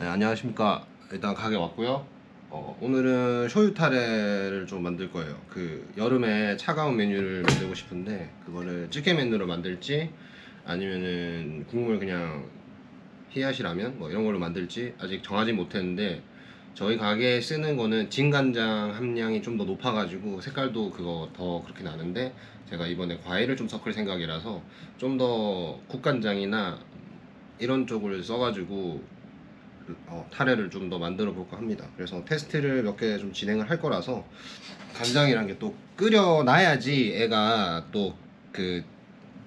네, 안녕하십니까. 일단 가게 왔고요. 어, 오늘은 쇼유 타레를 좀 만들 거예요. 그 여름에 차가운 메뉴를 만들고 싶은데 그거를 찌개 메뉴로 만들지 아니면은 국물 그냥 히야시 라면 뭐 이런 걸로 만들지 아직 정하지 못했는데 저희 가게에 쓰는 거는 진간장 함량이 좀 더 높아가지고 색깔도 그거 더 그렇게 나는데 제가 이번에 과일을 좀 섞을 생각이라서 좀 더 국간장이나 이런 쪽을 써가지고 어, 타레를 좀 더 만들어 볼까 합니다. 그래서 테스트를 몇 개 좀 진행을 할 거라서 간장이란 게 또 끓여 놔야지 애가 또 그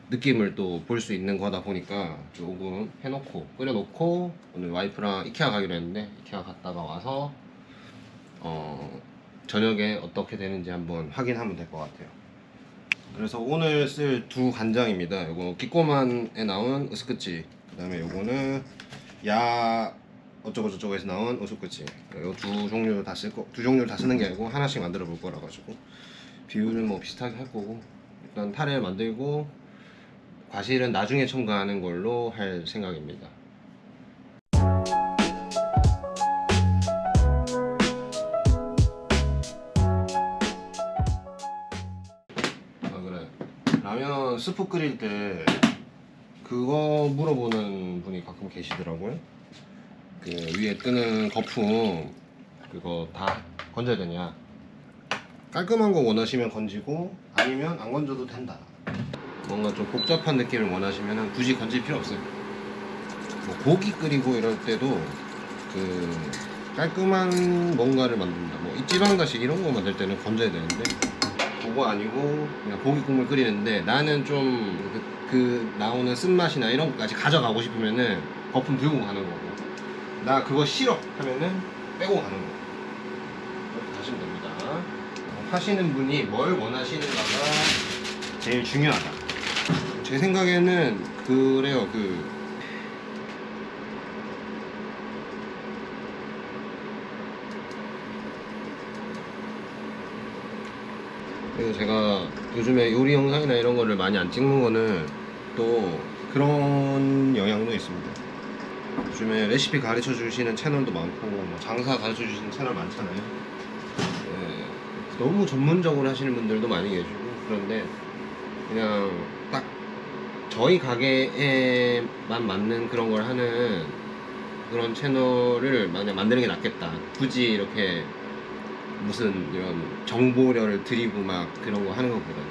느낌을 또 볼 수 있는 거다 보니까 조금 해놓고 끓여놓고 오늘 와이프랑 이케아 가기로 했는데 이케아 갔다가 와서 어 저녁에 어떻게 되는지 한번 확인하면 될 것 같아요. 그래서 오늘 쓸 두 간장입니다. 요거 기꼬만에 나온 으스크치. 그다음에 요거는 야 어쩌고 저쩌고에서 나온 우스크치. 요두 종류 다 쓸 거, 두 종류를 다 쓰는 게 아니고 하나씩 만들어 볼 거라 가지고 비율은 뭐 비슷하게 할 거고 일단 타레 만들고 과실은 나중에 첨가하는 걸로 할 생각입니다. 아 그래 라면 스프 끓일 때 그거 물어보는 분이 가끔 계시더라고요 그 위에 뜨는 거품 그거 다 건져야 되냐? 깔끔한 거 원하시면 건지고 아니면 안 건져도 된다. 뭔가 좀 복잡한 느낌을 원하시면 굳이 건질 필요 없어요. 뭐 고기 끓이고 이럴 때도 그 깔끔한 뭔가를 만든다. 뭐 이찌방다시 이런 거 만들 때는 건져야 되는데 그거 아니고 그냥 고기 국물 끓이는데 나는 좀그 나오는 쓴맛이나 이런 것까지 가져가고 싶으면은 거품 들고 가는 거고 나 그거 싫어 하면은 빼고 가는 거 이렇게 하시면 됩니다. 어, 하시는 분이 뭘 원하시는가가 제일 중요하다. 제 생각에는 그래요 그. 그래서 제가 요즘에 요리 영상이나 이런 거를 많이 안 찍는 거는 또 그런 영향도 있습니다. 요즘에 레시피 가르쳐 주시는 채널도 많고 뭐 장사 가르쳐 주시는 채널 많잖아요. 예, 너무 전문적으로 하시는 분들도 많이 계시고 그런데 그냥 딱 저희 가게에만 맞는 그런 걸 하는 그런 채널을 만약 만드는 게 낫겠다. 굳이 이렇게 무슨 이런 정보를 드리고 막 그런 거 하는 것보다는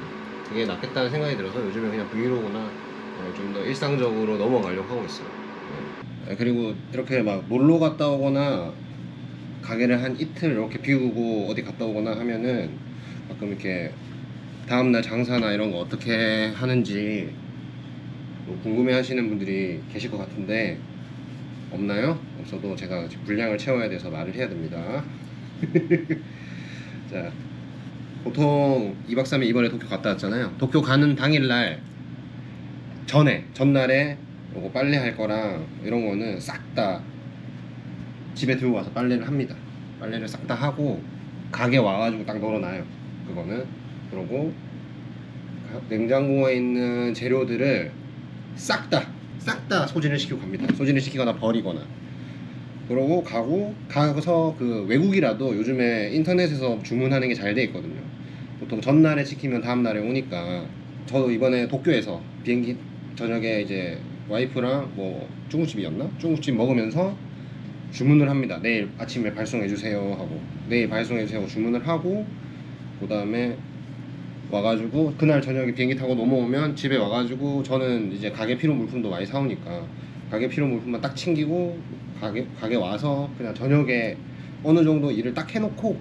그게 낫겠다는 생각이 들어서 요즘에 그냥 브이로그나 좀 더 일상적으로 넘어가려고 하고 있어요. 네. 그리고 이렇게 막 놀러 갔다 오거나 가게를 한 이틀 이렇게 비우고 어디 갔다 오거나 하면은 가끔 이렇게 다음날 장사나 이런 거 어떻게 하는지 뭐 궁금해 하시는 분들이 계실 것 같은데 없나요? 없어도 제가 분량을 채워야 돼서 말을 해야 됩니다. 자, 보통 2박 3일 이번에 도쿄 갔다 왔잖아요. 도쿄 가는 당일날 전에 전날에 요거 빨래 할 거랑 이런 거는 싹 다 집에 들고 와서 빨래를 합니다. 빨래를 싹 다 하고 가게 와가지고 딱 널어놔요. 그거는 그러고 가- 냉장고에 있는 재료들을 싹 다 싹 다 소진을 시키고 갑니다. 소진을 시키거나 버리거나 그러고 가고 가서 그 외국이라도 요즘에 인터넷에서 주문하는 게 잘 돼 있거든요. 보통 전날에 시키면 다음 날에 오니까 저도 이번에 도쿄에서 비행기 저녁에 이제 와이프랑 뭐 중국집이었나? 중국집 먹으면서 주문을 합니다. 내일 아침에 발송해 주세요 하고 내일 발송해 주세요 주문을 하고 그 다음에 와가지고 그날 저녁에 비행기 타고 넘어오면 집에 와가지고 저는 이제 가게 필요 물품도 많이 사오니까 가게 필요 물품만 딱 챙기고 가게 가게 와서 그냥 저녁에 어느 정도 일을 딱 해놓고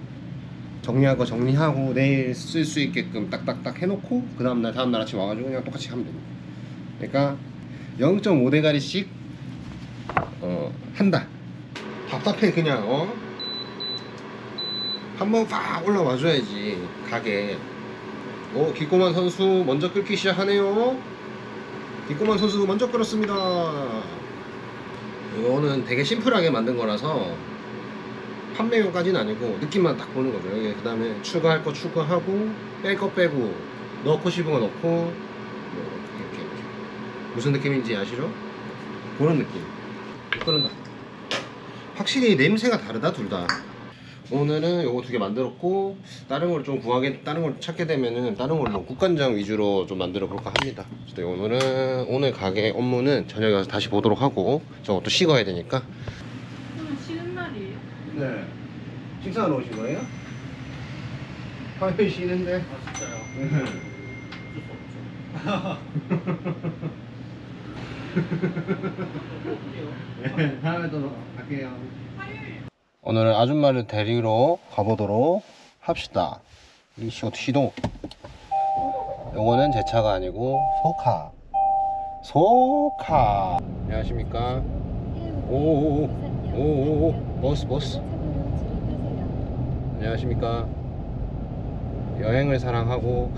정리할 거 정리하고 내일 쓸 수 있게끔 딱딱딱 해놓고 그 다음날 다음날 아침 와가지고 그냥 똑같이 하면 됩니다. 그러니까 0.5대가리씩 어, 한다. 답답해 그냥 어? 한번 팍 올라와 줘야지 가게. 어 기꼬만 선수 먼저 끓기 시작하네요. 기꼬만 선수 먼저 끓었습니다. 이거는 되게 심플하게 만든 거라서 판매용까지는 아니고 느낌만 딱 보는 거죠. 그 다음에 추가할 거 추가하고 뺄 거 빼고 넣고 싶은 거 넣고 무슨 느낌인지 아시죠? 그런 느낌. 끓는다. 확실히 냄새가 다르다 둘 다. 오늘은 요거 두 개 만들었고 다른 걸 좀 구하게 다른 걸 찾게 되면은 다른 걸로 국간장 위주로 좀 만들어 볼까 합니다. 오늘은 오늘 가게 업무는 저녁에 가서 다시 보도록 하고 저것도 식어야 되니까. 오늘 쉬는 날이에요? 네. 식사하러 오신 거예요? 화요일 쉬는데. 아 진짜요? 네. 네, 다음에 또 갈게요. 오늘은 아줌마를 데리러 가보도록 합시다. 이 시옷 시동. 요거는 제 차가 아니고 소카. 소카. 안녕하십니까? 오오오. 오오오. 버스 버스. 안녕하십니까? 여행을 사랑하고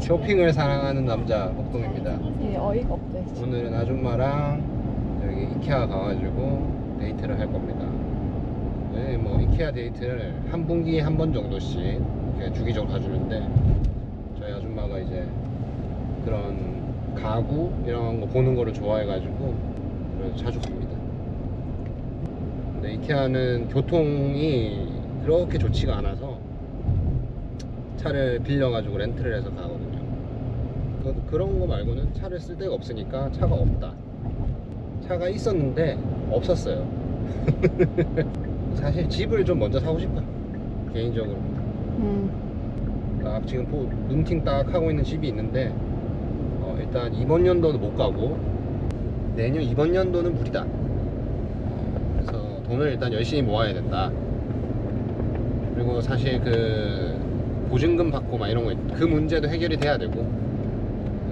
쇼핑을 사랑하는 남자 목동입니다. 네, 어이가 없대. 오늘은 아줌마랑 여기 이케아 가가지고 데이트를 할 겁니다. 네, 뭐 이케아 데이트를 한 분기에 한 번 정도씩 이렇게 주기적으로 가주는데 저희 아줌마가 이제 그런 가구 이런 거 보는 거를 좋아해가지고 그래서 자주 갑니다. 근데 이케아는 교통이 그렇게 좋지가 않아서 차를 빌려가지고 렌트를 해서 가거든요. 그- 그런 거 말고는 차를 쓸 데가 없으니까 차가 없다. 차가 있었는데 없었어요. 사실 집을 좀 먼저 사고 싶다. 개인적으로. 음. 나 지금 보- 눈팅 딱 하고 있는 집이 있는데 어, 일단 이번 연도는 못 가고 내년 이번 연도는 무리다. 어, 그래서 돈을 일단 열심히 모아야 된다. 그리고 사실 그 보증금 받고 막 이런 거 그 문제도 해결이 돼야 되고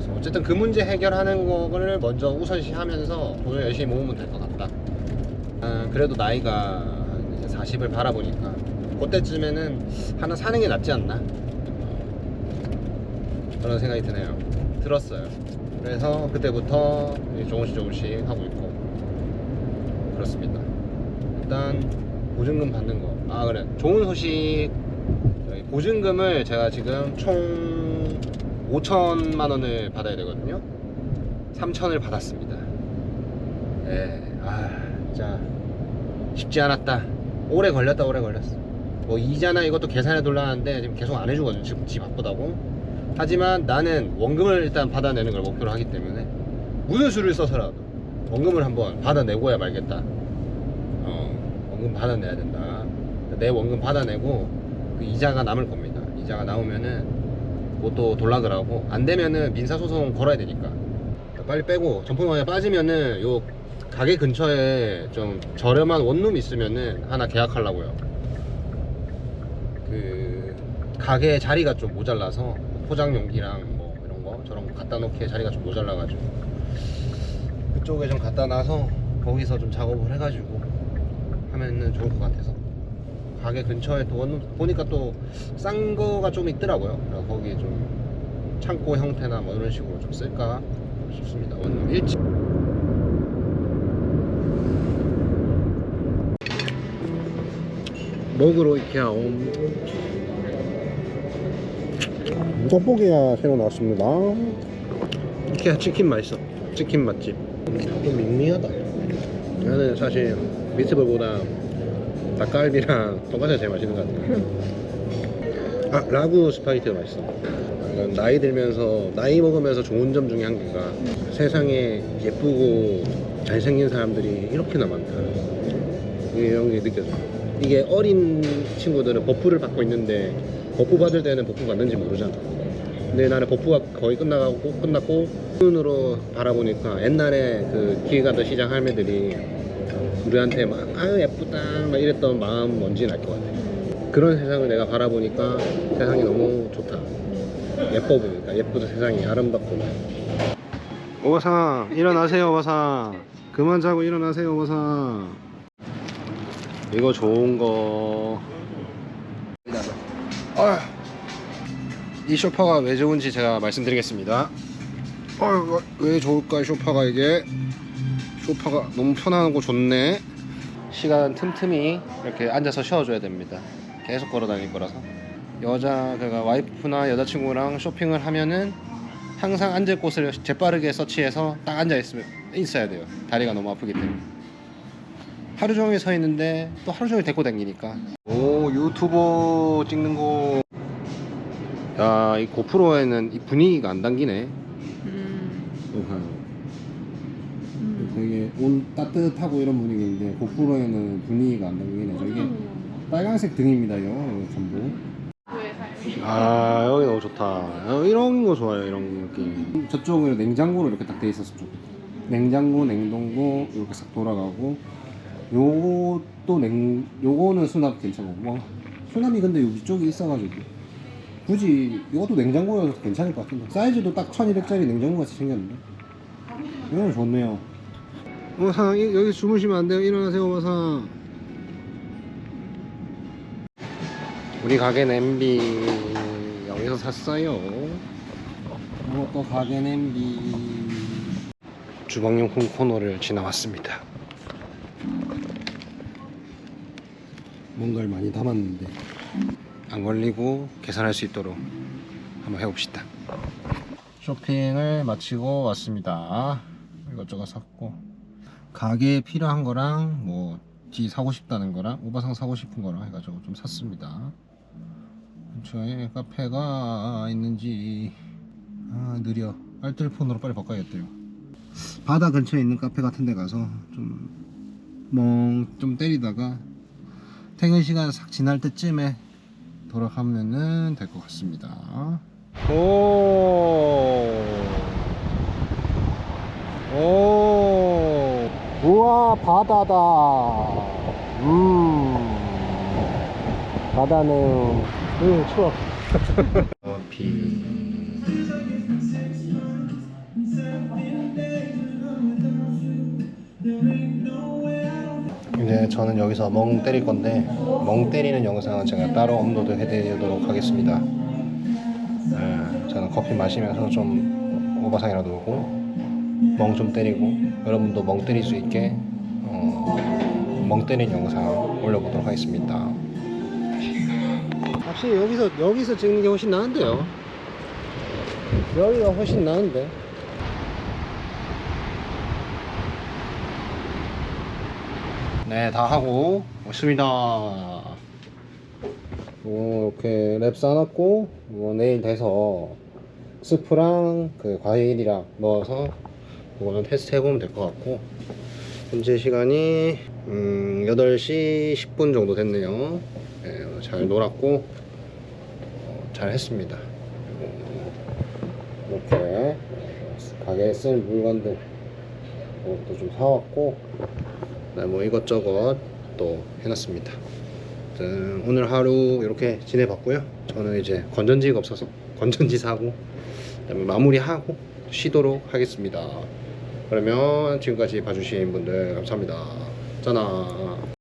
그래서 어쨌든 그 문제 해결하는 거를 먼저 우선시하면서 돈을 열심히 모으면 될 것 같다. 아, 그래도 나이가 한 이제 40을 바라보니까 그때쯤에는 하나 사는 게 낫지 않나 그런 생각이 드네요. 들었어요. 그래서 그때부터 조금씩 조금씩 하고 있고 그렇습니다. 일단 보증금 받는 거. 아 그래 좋은 소식. 보증금을 제가 지금 총 5천만 원을 받아야 되거든요. 3천을 받았습니다. 예, 아 진짜 쉽지 않았다. 오래 걸렸다, 오래 걸렸어. 뭐 이자나 이것도 계산해 둘라는데 지금 계속 안 해주거든요. 지금 지 바쁘다고. 하지만 나는 원금을 일단 받아내는 걸 목표로 하기 때문에 무슨 수를 써서라도 원금을 한번 받아내고야 말겠다. 어, 원금 받아내야 된다. 내 원금 받아내고 그 이자가 남을 겁니다. 이자가 나오면은 돌락을 하고 안 되면은 민사소송 걸어야 되니까. 빨리 빼고 점포만에 빠지면은 요 가게 근처에 좀 저렴한 원룸 있으면은 하나 계약하려고요. 그 가게 자리가 좀 모자라서 포장 용기랑 뭐 이런 거 저런 거 갖다 놓기에 자리가 좀 모자라 가지고. 그쪽에 좀 갖다 놔서 거기서 좀 작업을 해가지고 하면은 좋을 것 같아서 가게 근처에 또 원룸 보니까 또 싼 거가 좀 있더라고요. 그래서 거기 좀 창고 형태나 뭐 이런 식으로 좀 쓸까 싶습니다. 원룸 1층. 먹으러 이케아 온 떡볶이가 새로 나왔습니다 이케아 치킨 맛있어 치킨 맛집 좀 밍밍하다 나는 사실 미트볼보다 닭갈비랑 돈가스가 제일 맛있는 것 같아 아 라구 스파게티가 맛있어. 나이 들면서 나이 먹으면서 좋은 점 중에 한 개가 세상에 예쁘고 잘생긴 사람들이 이렇게나 많다. 이런 게 느껴져 이게 어린 친구들은 버프를 받고 있는데 버프 받을 때는 버프 받는지 모르잖아. 근데 나는 버프가 거의 끝나가고 끝났고 눈으로 바라보니까 옛날에 그길 가던 시장 할매들이 우리한테 막 아유 예쁘다 막 이랬던 마음 뭔지 알 것 같아 그런 세상을 내가 바라보니까 세상이 너무 좋다 예뻐 보니까 예쁘다 세상이 아름답구나 오바상 일어나세요 오바상 그만 자고 일어나세요 오바상 이거 좋은 거. 아, 이 쇼파가 왜 좋은지 제가 말씀드리겠습니다. 아, 왜 좋을까 이 쇼파가 이게? 쇼파가 너무 편안하고 좋네. 시간 틈틈이 이렇게 앉아서 쉬어줘야 됩니다. 계속 걸어 다닐 거라서. 여자 그가 와이프나 여자친구랑 쇼핑을 하면은 항상 앉을 곳을 재빠르게 서치해서 딱 앉아 있으면 있어야 돼요. 다리가 너무 아프기 때문에. 하루 종일 서 있는데 또 하루 종일 데리고 다니니까 오 유튜버 찍는 거 야 이 고프로에는 이 분위기가 안 당기네 음. 온 따뜻하고 이런 분위기인데 고프로에는 분위기가 안 당기네 저게 빨간색 등입니다 이거 전부? 아 여기 너무 좋다. 어, 이런 거 좋아요 이런 느낌. 저쪽은 냉장고로 이렇게 딱 돼 있었어 좀 냉장고 냉동고 이렇게 싹 돌아가고 요것도 냉 요거는 수납 괜찮고 뭐 수납이 근데 여기 쪽에 있어가지고 굳이 이것도 냉장고여서 괜찮을 것 같은데. 사이즈도 딱 1200짜리 냉장고 같이 생겼는데. 이건 좋네요 어상 여기 주무시면 안 돼요 일어나세요 어상 우리 가게 냄비 여기서 샀어요. 이것도 가게 냄비. 주방용품 코너를 지나왔습니다. 뭔가를 많이 담았는데 안 걸리고 계산할 수 있도록 한번 해봅시다. 쇼핑을 마치고 왔습니다. 이것저것 샀고 가게에 필요한 거랑 뭐 지 사고 싶다는 거랑 오바상 사고 싶은 거랑 해가지고 좀 샀습니다. 근처에 카페가 있는지 아 느려. 알뜰폰으로 빨리 바꿔야겠대요. 바다 근처에 있는 카페 같은 데 가서 좀 멍 좀 때리다가 퇴근 시간 싹 지날 때쯤에 돌아가면은 될 것 같습니다. 오 오, 우와 바다다. 음, 바다는 응 추워. 비. 이제 저는 여기서 멍 때릴 건데 멍 때리는 영상은 제가 따로 업로드 해드리도록 하겠습니다. 네, 저는 커피 마시면서 좀 오바상이라도 오고 멍 좀 때리고 여러분도 멍 때릴 수 있게 어, 멍 때린 영상 올려보도록 하겠습니다. 확실히 여기서 여기서 찍는 게 훨씬 나은데요. 여기가 훨씬 나은데. 네, 다 하고 왔습니다. 오, 이렇게 랩 싸놨고 뭐 내일 돼서 스프랑 그 과일이랑 넣어서 그거는 테스트 해보면 될 것 같고 현재 시간이 음, 8시 10분 정도 됐네요. 네, 잘 놀았고 어, 잘 했습니다. 이렇게 가게에 쓸 물건들 이것도 좀 사왔고 그다음에 뭐 이것저것 또 해놨습니다. 오늘 하루 이렇게 지내봤고요. 저는 이제 건전지가 없어서 건전지 사고 마무리하고 쉬도록 하겠습니다. 그러면 지금까지 봐주신 분들 감사합니다. 짠아.